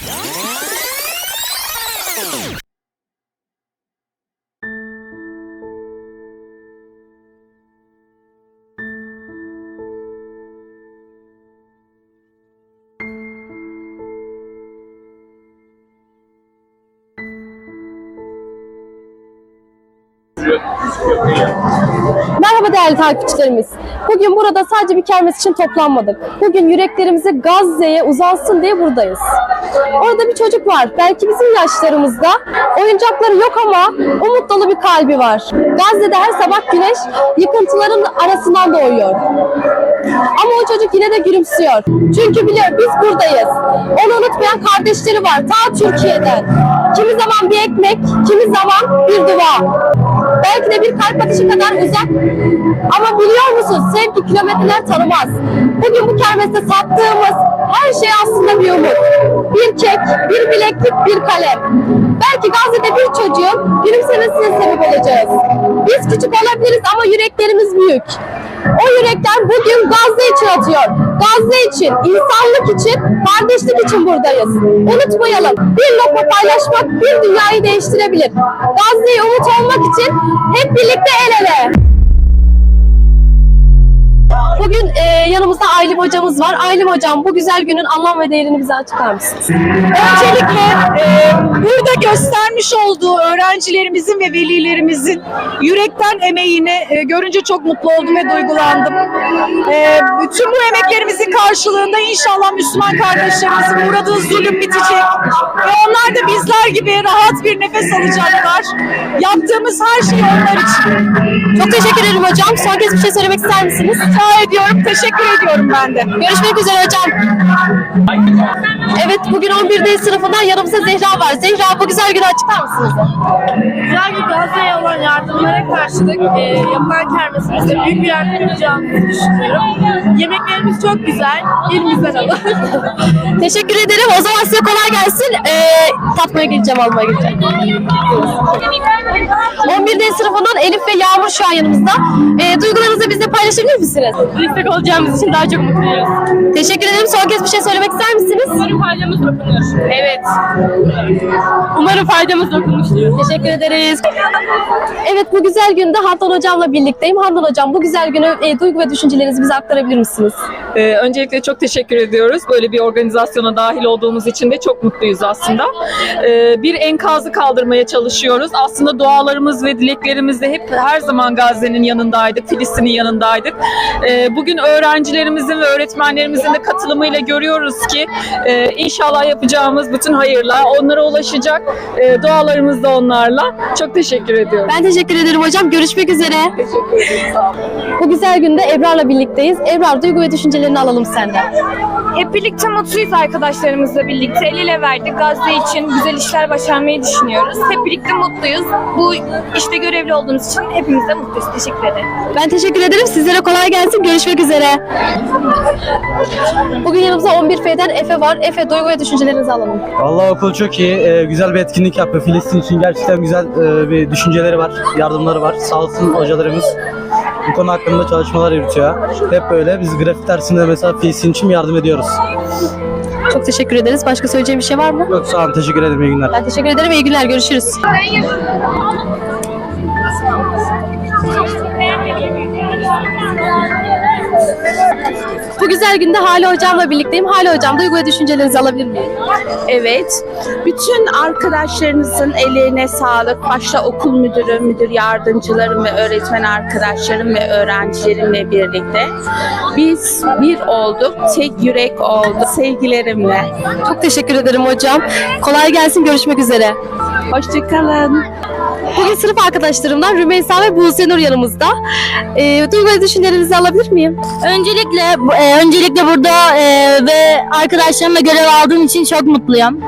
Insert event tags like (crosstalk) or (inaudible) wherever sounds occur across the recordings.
Oh! Merhaba değerli takipçilerimiz. Bugün burada sadece bir kermes için toplanmadık. Bugün yüreklerimizi Gazze'ye uzansın diye buradayız. Orada bir çocuk var. Belki bizim yaşlarımızda. Oyuncakları yok ama umut dolu bir kalbi var. Gazze'de her sabah güneş yıkıntıların arasından doğuyor. Ama o çocuk yine de gülümsüyor. Çünkü biliyor biz buradayız. Onu unutmayan kardeşleri var ta Türkiye'den. Kimi zaman bir ekmek, kimi zaman bir dua. Belki de bir kalp atışı kadar uzak. Ama biliyor musun sevgi kilometreler tanımaz. Bugün bu kermeste sattığımız bir kek, bir bileklik, bir kalem. Belki Gazze'de bir çocuğun gülümsemesine sebep olacağız. Biz küçük olabiliriz ama yüreklerimiz büyük. O yürekler bugün Gazze için atıyor. Gazze için, insanlık için, kardeşlik için buradayız. Unutmayalım, bir lokma paylaşmak bir dünyayı değiştirebilir. Gazze'ye umut olmak için hep birlikte el ele. Bugün e, yanımızda Aylin hocamız var. Aylin hocam bu güzel günün anlam ve değerini bize açıklar mısınız? Öncelikle e, burada göstermiş olduğu öğrencilerimizin ve velilerimizin yürekten emeğini e, görünce çok mutlu oldum ve duygulandım. E, bütün bu emeklerimizin karşılığında inşallah Müslüman kardeşlerimizin uğradığı zulüm bitecek ve onlar da bizler gibi rahat bir nefes alacaklar. Yaptığımız her şey onlar için. Çok teşekkür ederim hocam. Son kez bir şey söylemek ister misiniz? Rica ediyorum, teşekkür ediyorum ben de. Görüşmek üzere hocam. Evet bugün 11D sınıfından yanımızda Zehra var. Zehra bu güzel günü açıklar mısınız? Güzel bir Gazze'ye olan yardımlara karşılık e, yapılan kermesimizde büyük bir yardım yapacağımızı düşünüyorum. Yemeklerimiz çok güzel. Elimizden alın. (laughs) Teşekkür ederim. O zaman size kolay gelsin. Ee, tatmaya gideceğim, almaya gideceğim. 11D sınıfından Elif ve Yağmur şu an yanımızda. Ee, duygularınızı bizle paylaşabilir misiniz? Destek olacağımız için daha çok mutluyuz. Teşekkür ederim. Son kez bir şey söylemek ister misiniz? Umarım faydamız dokunur. Evet. Umarım faydamız dokunmuştur. Teşekkür ederiz. Evet bu güzel günde Handan Hocam'la birlikteyim. Handan Hocam bu güzel günü e, duygu ve düşüncelerinizi bize aktarabilir misiniz? Ee, öncelikle çok teşekkür ediyoruz. Böyle bir organizasyona dahil olduğumuz için de çok mutluyuz aslında. Ee, bir enkazı kaldırmaya çalışıyoruz. Aslında dualarımız ve dileklerimizle hep her zaman Gazze'nin yanındaydık, Filistin'in yanındaydık. Ee, bugün öğrencilerimizin ve öğretmenlerimizin de katılımıyla görüyoruz ki e, inşallah yapacağımız bütün hayırlar onlara ulaşacak. E, dualarımız da onlarla. Çok teşekkür ediyorum. Ben teşekkür ederim hocam. Görüşmek üzere. Bu güzel günde Ebrar'la birlikteyiz. Ebrar duygu ve düşüncelerini alalım senden. Hep birlikte mutluyuz arkadaşlarımızla birlikte. El ele verdik. Gazze için güzel işler başarmayı düşünüyoruz. Hep birlikte mutluyuz. Bu işte görevli olduğumuz için hepimiz de mutluyuz. Teşekkür ederim. Ben teşekkür ederim. Sizlere kolay gelsin. Görüşmek üzere. Bugün yanımızda 11F'den Efe var. Efe duygu ve düşüncelerinizi alalım. Vallahi okul çok iyi. Ee, güzel bir etkinlik yapıyor. Filistin için gerçekten güzel e, bir düşünceleri var, yardımları var. Sağ olsun hocalarımız bu konu hakkında çalışmalar yürütüyor. Hep böyle. Biz grafik dersinde mesela Filistin için yardım ediyoruz. Çok teşekkür ederiz. Başka söyleyeceğim bir şey var mı? Yok sağ olun. Teşekkür ederim. İyi günler. Ben teşekkür ederim. İyi günler. Görüşürüz. Bu güzel günde Hale Hocam'la birlikteyim. Hale Hocam duygu ve düşüncelerinizi alabilir miyim? Evet. Bütün arkadaşlarınızın ellerine sağlık. Başta okul müdürü, müdür yardımcılarım ve öğretmen arkadaşlarım ve öğrencilerimle birlikte biz bir olduk. Tek yürek olduk. Sevgilerimle. Çok teşekkür ederim hocam. Kolay gelsin. Görüşmek üzere. Hoşçakalın. Bugün sınıf arkadaşlarımdan Rümeysa ve Buse Nur yanımızda. Ee, duygu ve düşüncelerinizi alabilir miyim? Öncelikle e, öncelikle burada e, ve arkadaşlarımla görev aldığım için çok mutluyum.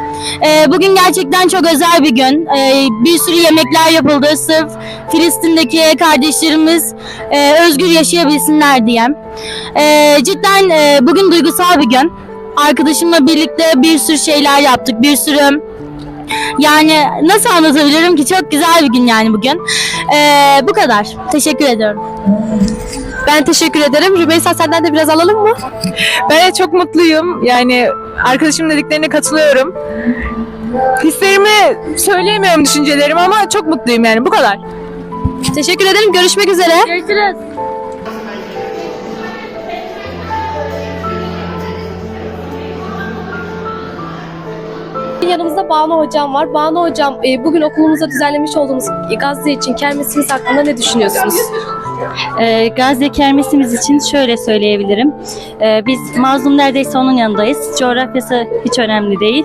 E, bugün gerçekten çok özel bir gün. E, bir sürü yemekler yapıldı sırf Filistin'deki kardeşlerimiz e, özgür yaşayabilsinler diye. E, cidden e, bugün duygusal bir gün. Arkadaşımla birlikte bir sürü şeyler yaptık. Bir sürü yani nasıl anlatabilirim ki çok güzel bir gün yani bugün. E, bu kadar. Teşekkür ediyorum. Ben teşekkür ederim. Rümeysa senden de biraz alalım mı? Ben de çok mutluyum. Yani arkadaşımın dediklerine katılıyorum. Hislerimi söyleyemiyorum düşüncelerimi ama çok mutluyum yani bu kadar. Teşekkür ederim. Görüşmek üzere. Görüşürüz. Yanımızda Banu Hocam var. Banu Hocam e, bugün okulumuzda düzenlemiş olduğumuz Gazze için kermesimiz hakkında ne düşünüyorsunuz? Ee, Gazze Kermesimiz için şöyle söyleyebilirim. Ee, biz mazlum neredeyse onun yanındayız. Coğrafyası hiç önemli değil.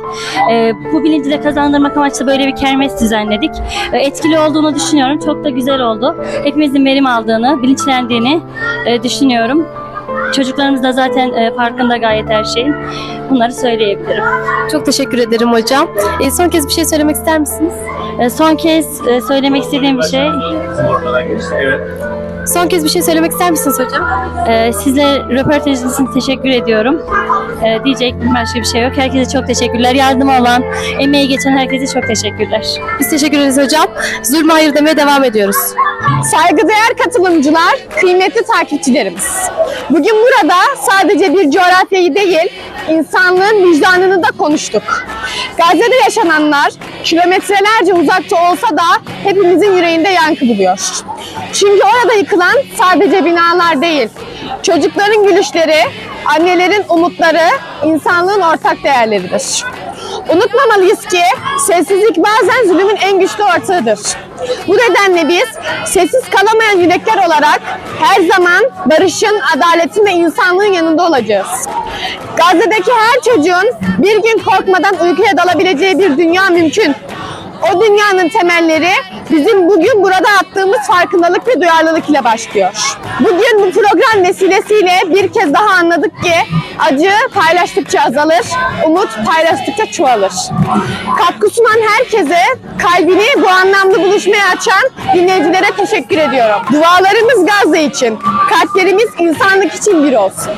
Ee, bu bilinci de kazandırmak amaçlı böyle bir kermes düzenledik. Ee, etkili olduğunu düşünüyorum. Çok da güzel oldu. Hepimizin verim aldığını, bilinçlendiğini e, düşünüyorum. Çocuklarımız da zaten e, farkında gayet her şeyin. Bunları söyleyebilirim. Çok teşekkür ederim hocam. E, son kez bir şey söylemek ister misiniz? E, son kez e, söylemek istediğim bir şey, Son kez bir şey söylemek ister misiniz hocam? e, size röportajınız için teşekkür ediyorum. E, diyecek başka bir şey yok. Herkese çok teşekkürler. Yardım olan, emeği geçen herkese çok teşekkürler. Biz teşekkür ederiz hocam. Zulme hayır demeye devam ediyoruz. Saygıdeğer katılımcılar, kıymetli takipçilerimiz. Bugün burada sadece bir coğrafyayı değil, insanlığın vicdanını da konuştuk. Gazze'de yaşananlar kilometrelerce uzakta olsa da hepimizin yüreğinde yankı buluyor. Çünkü orada yıkılan sadece binalar değil, çocukların gülüşleri, annelerin umutları, insanlığın ortak değerleridir. Unutmamalıyız ki sessizlik bazen zulümün en güçlü ortağıdır. Bu nedenle biz sessiz kalamayan yürekler olarak her zaman barışın, adaletin ve insanlığın yanında olacağız. Gazze'deki her çocuğun bir gün korkmadan uykuya dalabileceği bir dünya mümkün. O dünyanın temelleri bizim bugün burada attığımız farkındalık ve duyarlılık ile başlıyor. Bugün bu program vesilesiyle bir kez daha anladık ki acı paylaştıkça azalır, umut paylaştıkça çoğalır. Katkı sunan herkese kalbini bu anlamda buluşmaya açan dinleyicilere teşekkür ediyorum. Dualarımız Gazze için, kalplerimiz insanlık için bir olsun.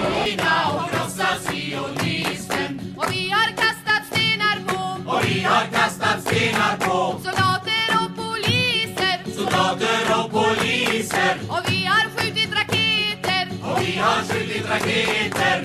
Och vi har skjutit raketer Och vi har skjutit raketer